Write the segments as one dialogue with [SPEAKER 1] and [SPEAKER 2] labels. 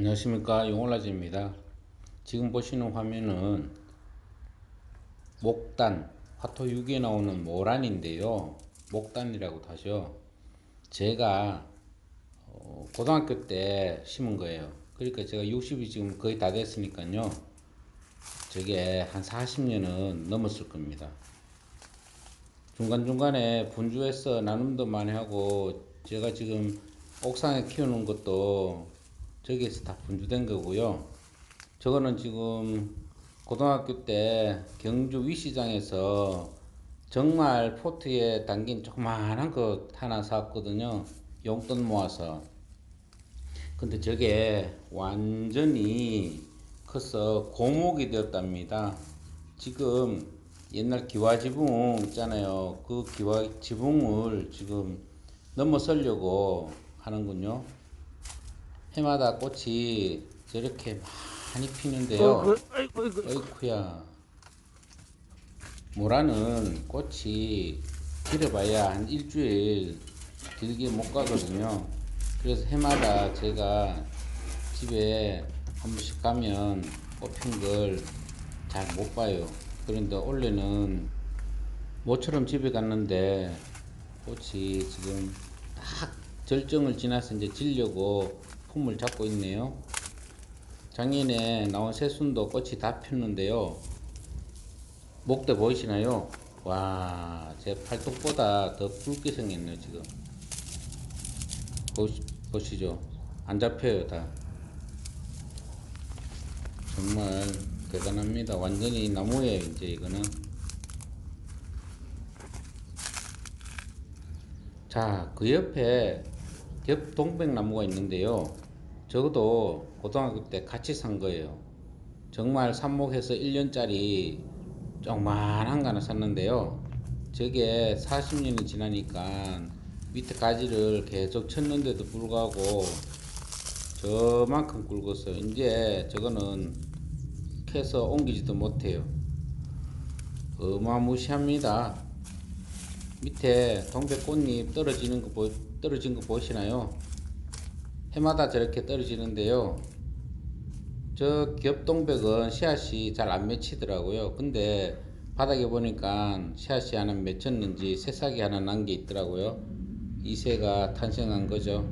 [SPEAKER 1] 안녕하십니까. 용올라지입니다. 지금 보시는 화면은 목단 화토 6에 나오는 모란인데요. 목단이라고 하죠 제가 어, 고등학교 때 심은 거예요. 그러니까 제가 60이 지금 거의 다 됐으니까요. 저게 한 40년은 넘었을 겁니다. 중간중간에 분주해서 나눔도 많이 하고 제가 지금 옥상에 키우는 것도 저기에서 다 분주된 거고요. 저거는 지금 고등학교 때 경주 위시장에서 정말 포트에 담긴 조그마한 거 하나 샀거든요. 용돈 모아서. 근데 저게 완전히 커서 고목이 되었답니다. 지금 옛날 기와지붕 있잖아요. 그 기와지붕을 지금 넘어서려고 하는군요. 해마다 꽃이 저렇게 많이 피는데요.
[SPEAKER 2] 어, 그, 아이고, 아이고.
[SPEAKER 1] 어이쿠야. 모라는 꽃이 길어봐야 한 일주일 길게 못 가거든요. 그래서 해마다 제가 집에 한 번씩 가면 꽃핀 걸 잘 못 봐요. 그런데 올해는 모처럼 집에 갔는데 꽃이 지금 딱 절정을 지나서 이제 지려고 품을 잡고 있네요. 작년에 나온 새순도 꽃이 다 폈는데요. 목대 보이시나요? 와, 제 팔뚝보다 더 붉게 생겼네요, 지금. 보시, 보시죠. 안 잡혀요, 다. 정말 대단합니다. 완전히 나무예요, 이제 이거는. 자, 그 옆에 겹 동백나무가 있는데요. 저것도 고등학교 때 같이 산 거예요. 정말 삽목해서 1년짜리 조그만한 거 하나 샀는데요. 저게 40년이 지나니까 밑에 가지를 계속 쳤는데도 불구하고 저만큼 굵었어요. 이제 저거는 캐서 옮기지도 못해요. 어마무시합니다. 밑에 동백꽃잎 떨어지는 거 보, 떨어진 거 보시나요? 해마다 저렇게 떨어지는데요. 저 겹동백은 씨앗이 잘 안 맺히더라고요. 근데 바닥에 보니까 씨앗이 하나 맺혔는지 새싹이 하나 난 게 있더라고요. 이 새가 탄생한 거죠.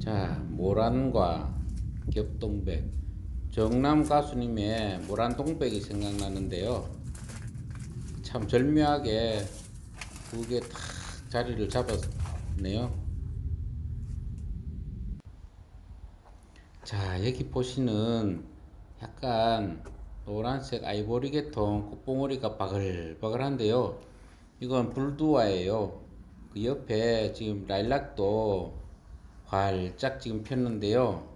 [SPEAKER 1] 자, 모란과 겹동백. 정남 가수님의 모란동백이 생각나는데요. 참 절묘하게 그게 탁 자리를 잡았네요. 자, 여기 보시는 약간 노란색 아이보리 계통 꽃봉오리가 바글바글한데요. 이건 불두화예요. 그 옆에 지금 라일락도 활짝 지금 폈는데요.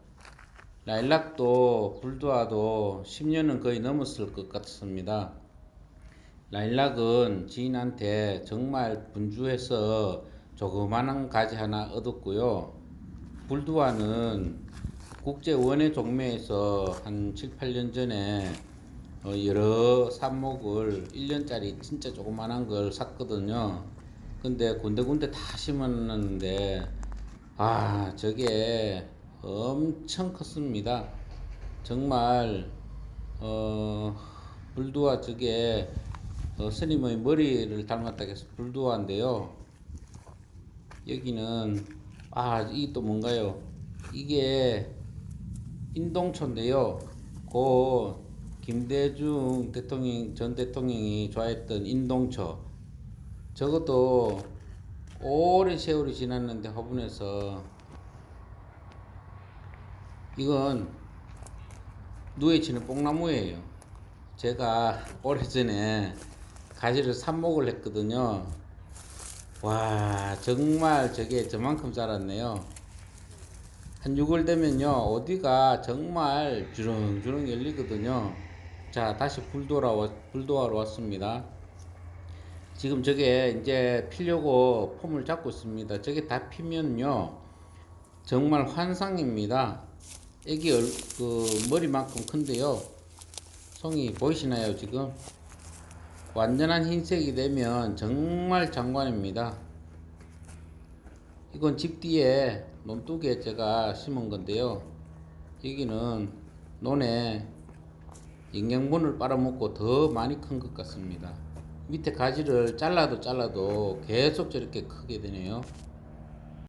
[SPEAKER 1] 라일락도 불두화도 10년은 거의 넘었을 것 같습니다. 라일락은 지인한테 정말 분주해서 조그마한 가지 하나 얻었고요. 불두화는 국제 원예 종묘에서 한 7, 8년 전에 어, 여러 삽목을 1년짜리 진짜 조그만한 걸 샀거든요. 근데 군데군데 다 심었는데 아 저게 엄청 컸습니다. 정말 어 불두화 저게 어, 스님의 머리를 닮았다 해서 불두화인데요. 여기는 아 이게 또 뭔가요? 이게 인동초인데요. 고 김대중 대통령 전 대통령이 좋아했던 인동초. 저것도 오랜 세월이 지났는데 화분에서 이건 누에 치는 뽕나무예요. 제가 오래전에 가지를 삽목을 했거든요. 와 정말 저게 저만큼 자랐네요. 한 6월 되면요 어디가 정말 주렁주렁 열리거든요. 자 다시 불도라 불도하러 왔습니다. 지금 저게 이제 피려고 폼을 잡고 있습니다. 저게 다 피면요 정말 환상입니다. 애기 얼, 그 머리만큼 큰데요. 송이 보이시나요 지금? 완전한 흰색이 되면 정말 장관입니다. 이건 집 뒤에 논둑에 제가 심은 건데요. 여기는 논에 영양분을 빨아먹고 더 많이 큰 것 같습니다. 밑에 가지를 잘라도 잘라도 계속 저렇게 크게 되네요.